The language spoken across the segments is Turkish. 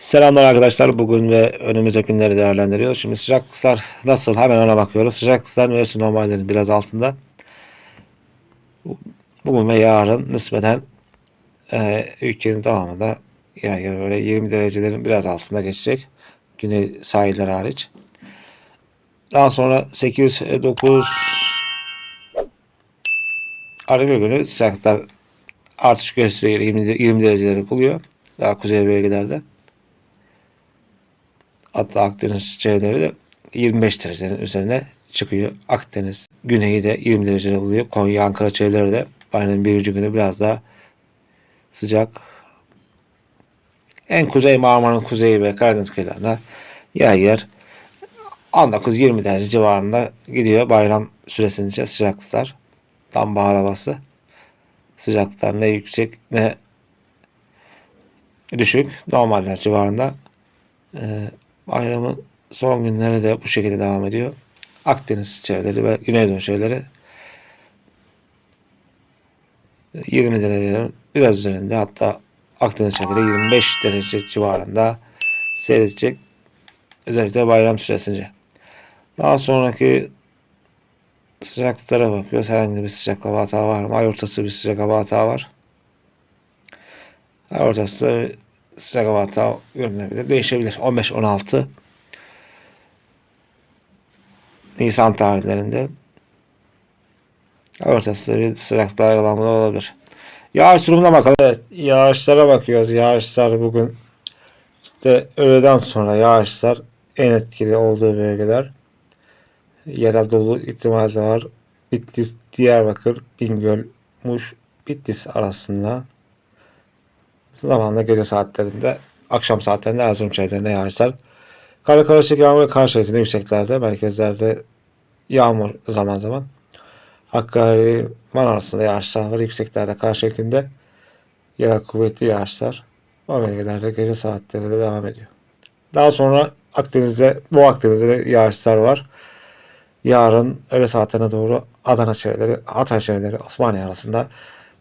Selamlar arkadaşlar. Bugün ve önümüzdeki günleri değerlendiriyoruz. Şimdi sıcaklıklar nasıl? Hemen ona bakıyoruz. Sıcaklıklar mevsim normallerinin biraz altında. Bugün ve yarın nispeten e, ülkenin tamamında yani böyle 20 derecelerin biraz altında geçecek. Güney sahiller hariç. Daha sonra 8, 9 Arabi günü sıcaklıklar artış gösteriyor. 20, 20 dereceleri buluyor. Daha kuzey bölgelerde. Hatta Akdeniz çevreleri de 25 derecelerin üzerine çıkıyor. Akdeniz güneyi de 20 derece buluyor. Konya, Ankara çevreleri de bayramın birinci günü biraz daha sıcak. En kuzey Marmara'nın kuzeyi ve Karadeniz kıyılarına yer yer 19-20 derece civarında gidiyor bayram süresince sıcaklıklar. Tam bahar havası. Sıcaklıklar ne yüksek ne düşük. Normaller civarında. Ee, bayramın son günleri de bu şekilde devam ediyor. Akdeniz çevreleri ve Güneydoğu çevreleri 20 derecelerin biraz üzerinde hatta Akdeniz çevreleri 25 derece civarında seyredecek. Özellikle bayram süresince. Daha sonraki sıcaklıklara bakıyoruz. Herhangi bir sıcak hava hata var mı? Ay ortası bir sıcak hava hata var. Ay ortası sıcak hava hata görünebilir. Değişebilir. 15-16 Nisan tarihlerinde ortası bir sıcaklık ayarlanmaları olabilir. Yağış durumuna bakalım. Evet, yağışlara bakıyoruz. Yağışlar bugün işte öğleden sonra yağışlar en etkili olduğu bölgeler. Yerel dolu ihtimali var. Bitlis, Diyarbakır, Bingöl, Muş, Bitlis arasında zamanla gece saatlerinde, akşam saatlerinde Erzurum çevrelerinde yağışlar. Kara karışık yağmur ve kar şeridinde yükseklerde, merkezlerde yağmur zaman zaman. Hakkari, arasında yağışlar var. Yükseklerde kar şeklinde yerel kuvvetli yağışlar o bölgelerde gece saatlerinde devam ediyor. Daha sonra Akdeniz'de, Doğu Akdeniz'de de yağışlar var. Yarın öğle saatlerine doğru Adana çevreleri, Hatay çevreleri, Osmaniye arasında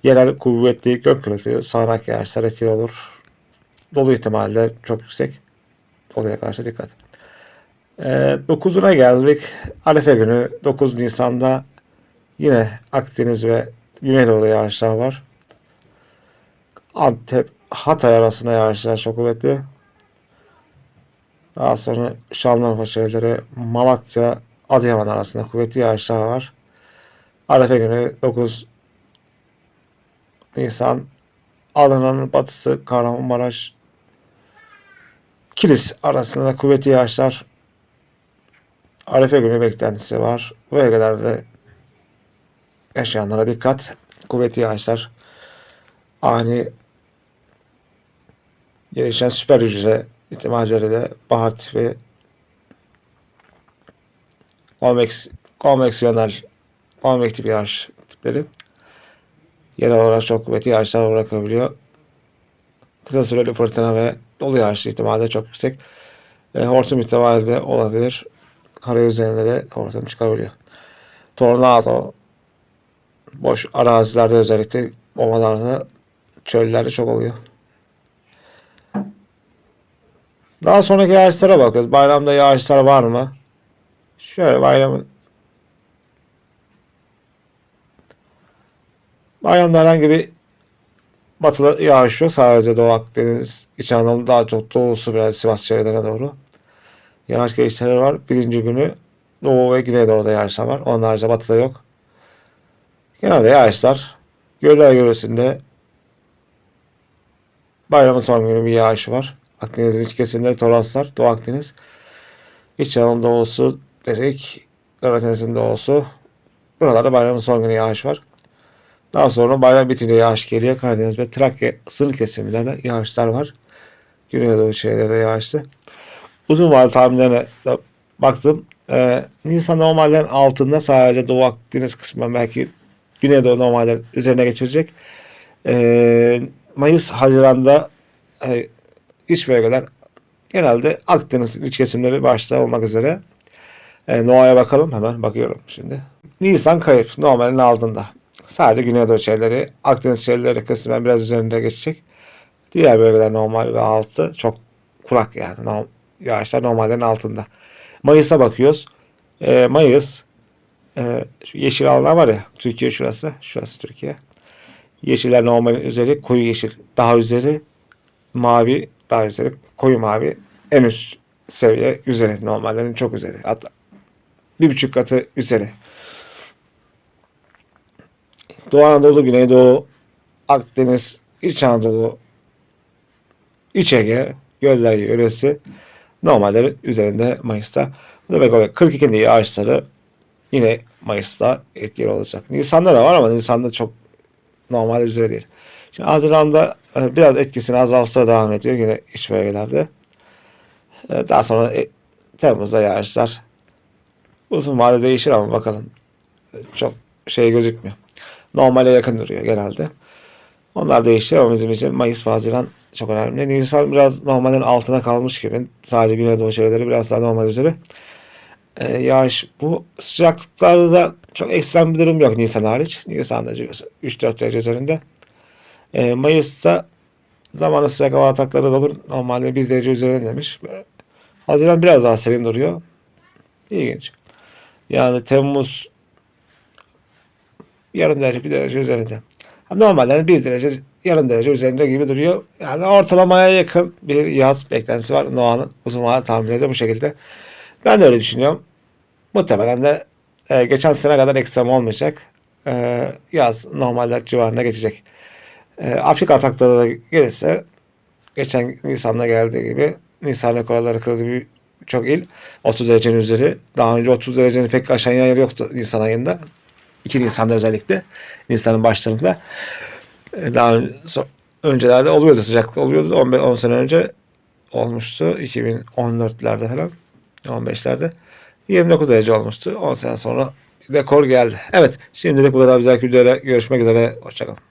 yerel kuvvetli gök gürültülü sağanak yağışlar etkili olur. Dolu ihtimali de çok yüksek. Doluya karşı dikkat. Ee, 9'una geldik. Arefe günü 9 Nisan'da yine Akdeniz ve Güneydoğu'da yağışlar var. Antep, Hatay arasında yağışlar çok kuvvetli. Daha sonra Şanlıurfa çevreleri, Malatya, Adıyaman arasında kuvvetli yağışlar var. Arefe günü 9 Nisan Adana'nın batısı Kahramanmaraş Kilis arasında kuvvetli yağışlar Arefe günü beklentisi var. Bu bölgelerde yaşayanlara dikkat. Kuvvetli yağışlar ani gelişen süper hücre ihtimalleri de bahar tipi konveks, konveksiyonel konvektif yağış tipleri yerel olarak çok kuvvetli yağışlar bırakabiliyor. Kısa süreli fırtına ve dolu yağış ihtimali de çok yüksek. E, hortum ihtimali de olabilir. Kara üzerinde de hortum çıkabiliyor. Tornado boş arazilerde özellikle ovalarda çöllerde çok oluyor. Daha sonraki yağışlara bakıyoruz. Bayramda yağışlar var mı? Şöyle bayramın Bayramda herhangi bir batılı yağış yok. Sadece Doğu Akdeniz, İç Anadolu daha çok doğusu biraz Sivas çevrelerine doğru. Yağış geçişleri var. Birinci günü Doğu ve Güneydoğu'da yağışlar var. Onun haricinde batıda yok. Genelde yağışlar Göller yöresinde bayramın son günü bir yağış var. Akdeniz'in iç kesimleri Toroslar, Doğu Akdeniz. İç Anadolu doğusu, Derek, Karadeniz'in doğusu. Buralarda bayramın son günü yağış var. Daha sonra bayram bitince yağış geliyor. Karadeniz ve Trakya sınır kesiminde de yağışlar var. Güneydoğu şehirlerde yağışlı. Uzun vadeli tahminlerine baktım. Ee, Nisan normallerin altında sadece Doğu Akdeniz kısmından belki Güneydoğu normaller üzerine geçirecek. Ee, Mayıs, Haziran'da e, iç bölgeler genelde Akdeniz iç kesimleri başta olmak üzere. E, Noa'ya bakalım hemen bakıyorum şimdi. Nisan kayıp normalin altında. Sadece Güneydoğu çevreleri, Akdeniz çevreleri kısmen biraz üzerinde geçecek. Diğer bölgeler normal ve altı çok kurak yani. Yağışlar normallerin altında. Mayıs'a bakıyoruz. Ee, Mayıs e, yeşil alanlar var ya Türkiye şurası. Şurası Türkiye. Yeşiller normalin üzeri koyu yeşil. Daha üzeri mavi daha üzeri koyu mavi en üst seviye üzeri normallerin çok üzeri. Hatta bir buçuk katı üzeri. Doğu Anadolu, Güneydoğu, Akdeniz, İç Anadolu, İç Ege, göller yöresi normallerin üzerinde Mayıs'ta. Bu demek oluyor 42'nin yağışları yine Mayıs'ta etkili olacak. Nisan'da da var ama Nisan'da çok normal üzeri değil. Şimdi Haziran'da e, biraz etkisini azalsa devam ediyor yine iç bölgelerde. E, Daha sonra e, Temmuz'da yağışlar uzun vadede değişir ama bakalım çok şey gözükmüyor. Normale yakın duruyor genelde. Onlar değişir ama bizim için Mayıs Haziran çok önemli. Nisan biraz normalin altına kalmış gibi. Sadece Güneydoğu çevreleri biraz daha normal üzeri. Ee, yağış bu sıcaklıklarda çok ekstrem bir durum yok Nisan hariç. Nisan'da 3-4 derece üzerinde. Ee, Mayıs'ta zamanla sıcak hava atakları da olur. Normalde 1 derece üzerinde demiş. Haziran biraz daha serin duruyor. İlginç. Yani Temmuz yarım derece bir derece üzerinde. Normalde bir derece yarım derece üzerinde gibi duruyor. Yani ortalamaya yakın bir yaz beklentisi var. Noah'nın vadeli tahminleri de bu şekilde. Ben de öyle düşünüyorum. Muhtemelen de e, geçen sene kadar ekstrem olmayacak. E, yaz normaller civarında geçecek. E, Afrika atakları da gelirse geçen Nisan'da geldiği gibi Nisan rekorları kırdı bir çok il. 30 derecenin üzeri. Daha önce 30 derecenin pek aşan yer yoktu Nisan ayında. 2 Nisan'da özellikle. Nisan'ın başlarında. E, Daha öncelerde oluyordu sıcaklık oluyordu. 15 10 sene önce olmuştu. 2014'lerde falan. 15'lerde. 29 derece olmuştu. 10 sene sonra rekor geldi. Evet. Şimdilik bu kadar. Bir dahaki videoda görüşmek üzere. Hoşçakalın.